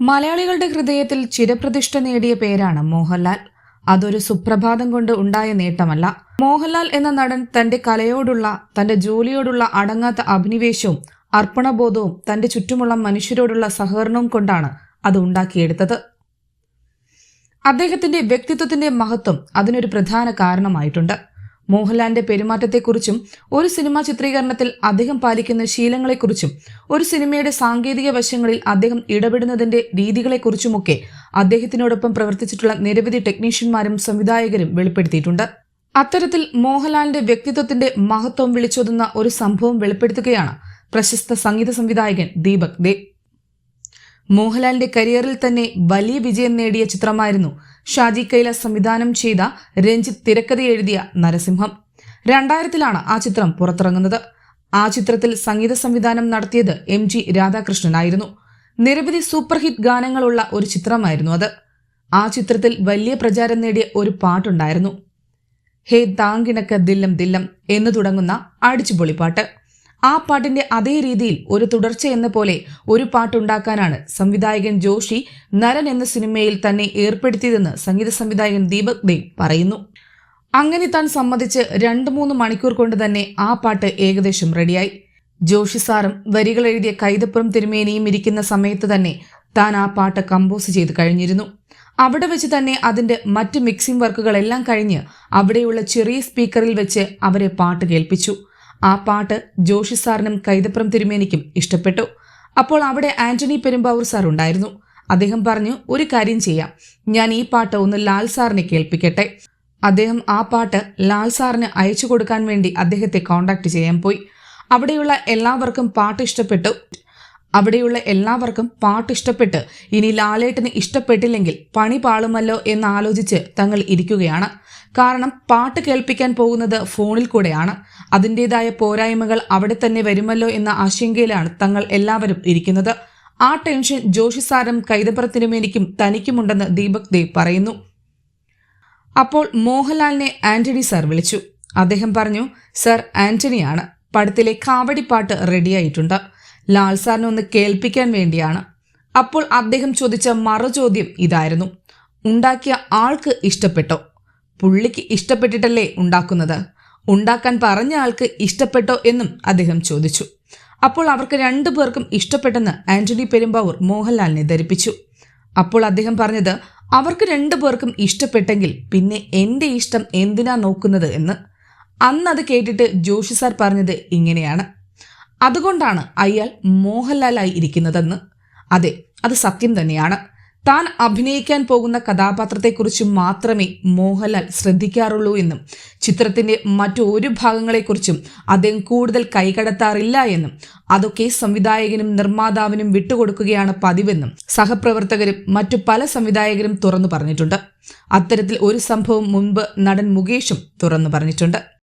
മലയാളികളുടെ ഹൃദയത്തിൽ ചിരപ്രതിഷ്ഠ നേടിയ പേരാണ് മോഹൻലാൽ. അതൊരു സുപ്രഭാതം കൊണ്ട് ഉണ്ടായ നേട്ടമല്ല. മോഹൻലാൽ എന്ന നടൻ തന്റെ കലയോടുള്ള തന്റെ ജോലിയോടുള്ള അടങ്ങാത്ത അഭിനിവേശവും അർപ്പണബോധവും തന്റെ ചുറ്റുമുള്ള മനുഷ്യരോടുള്ള സഹകരണവും കൊണ്ടാണ് അത് ഉണ്ടാക്കിയെടുത്തത്. അദ്ദേഹത്തിന്റെ വ്യക്തിത്വത്തിന്റെ മഹത്വം അതിനൊരു പ്രധാന കാരണമായിട്ടുണ്ട്. മോഹൻലാലിന്റെ പെരുമാറ്റത്തെക്കുറിച്ചും ഒരു സിനിമാ ചിത്രീകരണത്തിൽ അദ്ദേഹം പാലിക്കുന്ന ശീലങ്ങളെക്കുറിച്ചും ഒരു സിനിമയുടെ സാങ്കേതിക വശങ്ങളിൽ അദ്ദേഹം ഇടപെടുന്നതിന്റെ രീതികളെക്കുറിച്ചുമൊക്കെ അദ്ദേഹത്തിനോടൊപ്പം പ്രവർത്തിച്ചിട്ടുള്ള നിരവധി ടെക്നീഷ്യന്മാരും സംവിധായകരും വെളിപ്പെടുത്തിയിട്ടുണ്ട്. അത്തരത്തിൽ മോഹൻലാലിന്റെ വ്യക്തിത്വത്തിന്റെ മഹത്വം വിളിച്ചോതുന്ന ഒരു സംഭവം വെളിപ്പെടുത്തുകയാണ് പ്രശസ്ത സംഗീത സംവിധായകൻ ദീപക് ദേ. മോഹൻലാലിന്റെ കരിയറിൽ തന്നെ വലിയ വിജയം നേടിയ ചിത്രമായിരുന്നു ഷാജി കൈല സംവിധാനം ചെയ്ത രഞ്ജിത്ത് തിരക്കഥ എഴുതിയ നരസിംഹം. രണ്ടായിരത്തിലാണ് ആ ചിത്രം പുറത്തിറങ്ങുന്നത്. ആ ചിത്രത്തിൽ സംഗീത സംവിധാനം നടത്തിയത് എം ജി രാധാകൃഷ്ണനായിരുന്നു. നിരവധി സൂപ്പർ ഹിറ്റ് ഗാനങ്ങളുള്ള ഒരു ചിത്രമായിരുന്നു അത്. ആ ചിത്രത്തിൽ വലിയ പ്രചാരം നേടിയ ഒരു പാട്ടുണ്ടായിരുന്നു. ഹേ താങ്കിണക്ക ദില്ലം ദില്ലം എന്ന് തുടങ്ങുന്ന അടിച്ചുപൊളി പാട്ട്. ആ പാട്ടിന്റെ അതേ രീതിയിൽ ഒരു തുടർച്ച എന്ന പോലെ ഒരു പാട്ടുണ്ടാക്കാനാണ് സംവിധായകൻ ജോഷി നരൻ എന്ന സിനിമയിൽ തന്നെ ഏർപ്പെടുത്തിയതെന്ന് സംഗീത സംവിധായകൻ ദീപക് ദേവ് പറയുന്നു. അങ്ങനെ താൻ സമ്മതിച്ച് രണ്ട് മൂന്ന് മണിക്കൂർ കൊണ്ട് തന്നെ ആ പാട്ട് ഏകദേശം റെഡിയായി. ജോഷി സാറും വരികൾ എഴുതിയ കൈതപ്പുറം തിരുമേനിയും ഇരിക്കുന്ന സമയത്ത് തന്നെ താൻ ആ പാട്ട് കമ്പോസ് ചെയ്ത് കഴിഞ്ഞിരുന്നു. അവിടെ വെച്ച് തന്നെ അതിന്റെ മറ്റ് മിക്സിംഗ് വർക്കുകളെല്ലാം കഴിഞ്ഞ് അവിടെയുള്ള ചെറിയ സ്പീക്കറിൽ വെച്ച് അവരെ പാട്ട് കേൾപ്പിച്ചു. ആ പാട്ട് ജോഷി സാറിനും കൈതപ്രം തിരുമേനിക്കും ഇഷ്ടപ്പെട്ടു. അപ്പോൾ അവിടെ ആന്റണി പെരുമ്പാവൂർ സാർ ഉണ്ടായിരുന്നു. അദ്ദേഹം പറഞ്ഞു ഒരു കാര്യം ചെയ്യാം. ഞാൻ ഈ പാട്ട് ഒന്ന് ലാൽ സാറിനെ കേൾപ്പിക്കട്ടെ. അദ്ദേഹം ആ പാട്ട് ലാൽ സാറിന് അയച്ചു കൊടുക്കാൻ വേണ്ടി അദ്ദേഹത്തെ കോണ്ടാക്ട് ചെയ്യാൻ പോയി. അവിടെയുള്ള എല്ലാവർക്കും പാട്ട് ഇഷ്ടപ്പെട്ടു. അവിടെയുള്ള എല്ലാവർക്കും പാട്ട് ഇഷ്ടപ്പെട്ട് ഇനി ലാലേട്ടന് ഇഷ്ടപ്പെട്ടില്ലെങ്കിൽ പണി പാളുമല്ലോ എന്നാലോചിച്ച് തങ്ങൾ ഇരിക്കുകയാണ്. കാരണം പാട്ട് കേൾപ്പിക്കാൻ പോകുന്നത് ഫോണിൽ കൂടെയാണ്. അതിന്റെതായ പോരായ്മകൾ അവിടെ തന്നെ വരുമല്ലോ എന്ന ആശങ്കയിലാണ് തങ്ങൾ എല്ലാവരും ഇരിക്കുന്നത്. ആ ടെൻഷൻ ജോഷി സാറും കൈതപ്പുറത്തിനുമേനിക്കും തനിക്കുമുണ്ടെന്ന് ദീപക് ദേവ് പറയുന്നു. അപ്പോൾ മോഹൻലാലിനെ ആന്റണി സാർ വിളിച്ചു. അദ്ദേഹം പറഞ്ഞു സർ ആന്റണിയാണ്. പടത്തിലെ കാവടിപ്പാട്ട് റെഡിയായിട്ടുണ്ട്. ലാൽ സാറിനെ ഒന്ന് കേൾപ്പിക്കാൻ വേണ്ടിയാണ്. അപ്പോൾ അദ്ദേഹം ചോദിച്ച മറുചോദ്യം ഇതായിരുന്നു. ഉണ്ടാക്കിയ ആൾക്ക് ഇഷ്ടപ്പെട്ടോ? പുള്ളിക്ക് ഇഷ്ടപ്പെട്ടിട്ടല്ലേ ഉണ്ടാക്കുന്നത്? ഉണ്ടാക്കാൻ പറഞ്ഞ ആൾക്ക് ഇഷ്ടപ്പെട്ടോ എന്നും അദ്ദേഹം ചോദിച്ചു. അപ്പോൾ അവർക്ക് രണ്ടു പേർക്കും ഇഷ്ടപ്പെട്ടെന്ന് ആന്റണി പെരുമ്പാവൂർ മോഹൻലാലിനെ ധരിപ്പിച്ചു. അപ്പോൾ അദ്ദേഹം പറഞ്ഞത് അവർക്ക് രണ്ടു പേർക്കും ഇഷ്ടപ്പെട്ടെങ്കിൽ പിന്നെ എന്റെ ഇഷ്ടം എന്തിനാ നോക്കുന്നത് എന്ന്? അന്ന് അത് കേട്ടിട്ട് ജോഷി സാർ പറഞ്ഞത് ഇങ്ങനെയാണ്. അതുകൊണ്ടാണ് അയാൾ മോഹൻലാലായി ഇരിക്കുന്നതെന്ന്. അതെ അത് സത്യം തന്നെയാണ്. താൻ അഭിനയിക്കാൻ പോകുന്ന കഥാപാത്രത്തെക്കുറിച്ച് മാത്രമേ മോഹൻലാൽ ശ്രദ്ധിക്കാറുള്ളൂ എന്നും ചിത്രത്തിന്റെ മറ്റൊരു ഭാഗങ്ങളെക്കുറിച്ചും അദ്ദേഹം കൂടുതൽ കൈകടത്താറില്ല എന്നും അതൊക്കെ സംവിധായകനും നിർമ്മാതാവിനും വിട്ടുകൊടുക്കുകയാണ് പതിവെന്നും സഹപ്രവർത്തകരും മറ്റു പല സംവിധായകരും തുറന്നു പറഞ്ഞിട്ടുണ്ട്. അത്തരത്തിൽ ഒരു സംഭവം മുൻപ് നടൻ മുകേഷും തുറന്നു പറഞ്ഞിട്ടുണ്ട്.